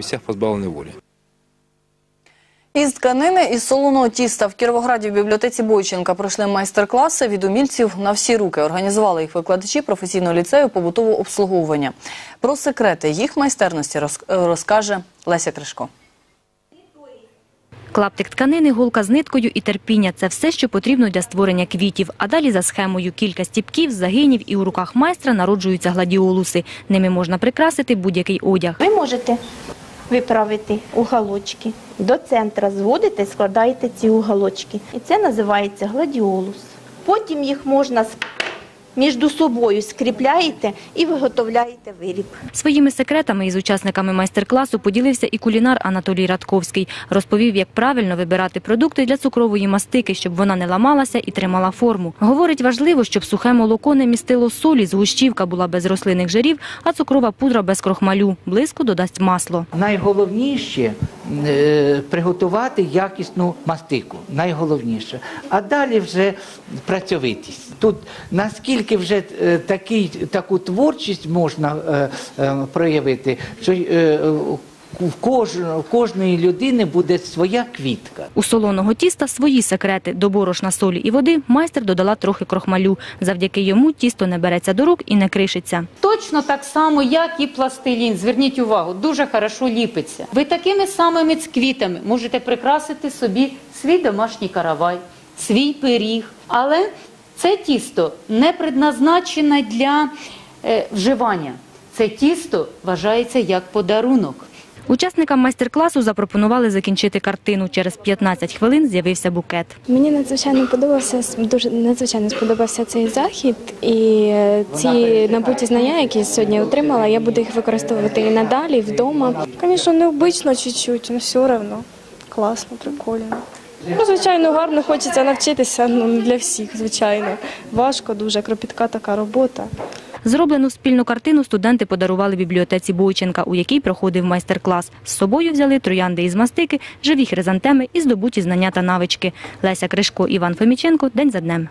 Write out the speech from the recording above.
Всех позбавлены воли. Із тканини і солоного тіста в Кіровограді в бібліотеці Бойченка пройшли майстер-класи від умільців на всі руки. Організували їх викладачі професійного ліцею побутового обслуговування. Про секрети їх майстерності роз- розкаже Леся Кришко. Клаптик тканини, голка з ниткою і терпіння – це все, що потрібно для створення квітів. А далі за схемою кілька стіпків, загинів і у руках майстра народжуються гладіолуси. Ними можна прикрасити будь-який одяг. Ви можете виправити уголочки. До центра зводите, складаєте ці уголочки. І це називається гладіолус. Потім їх можна між собою скріпляєте і виготовляєте виріб. Своїми секретами із учасниками майстер-класу поділився і кулінар Анатолій Радковський. Розповів, як правильно вибирати продукти для цукрової мастики, щоб вона не ламалася і тримала форму. Говорить, важливо, щоб сухе молоко не містило солі, згущівка була без рослинних жирів, а цукрова пудра без крохмалю. Близько додасть масло. Найголовніше приготувати якісну мастику. Найголовніше. А далі вже працьовитість. Тут наскільки вже е, такий, таку творчість можна е, е, проявити, що е, в кож- в кожної людини буде своя квітка. У солоного тіста свої секрети. До борошна солі і води майстер додала трохи крохмалю. Завдяки йому тісто не береться до рук і не кришиться. Точно так само, як і пластилін. Зверніть увагу, дуже хорошо ліпиться. Ви такими самими квітами можете прикрасити собі свій домашній каравай, свій пиріг. Але це тісто не предназначене для е, вживання. Це тісто вважається як подарунок. Учасникам майстер-класу запропонували закінчити картину. Через 15 хвилин з'явився букет. Мені надзвичайно подобався дуже надзвичайно сподобався цей захід, і е, ці набуті знання, які сьогодні отримала, я буду їх використовувати і надалі вдома. Звісно, необично чуть-чуть, але все одно. Класно, прикольно. Ну, звичайно, гарно хочеться навчитися, ну для всіх, звичайно. Важко, дуже кропітка така робота. Зроблену спільну картину студенти подарували бібліотеці Бойченка, у якій проходив майстер-клас. З собою взяли троянди із мастики, живі хризантеми і здобуті знання та навички. Леся Кришко, Іван Фоміченко. День за днем.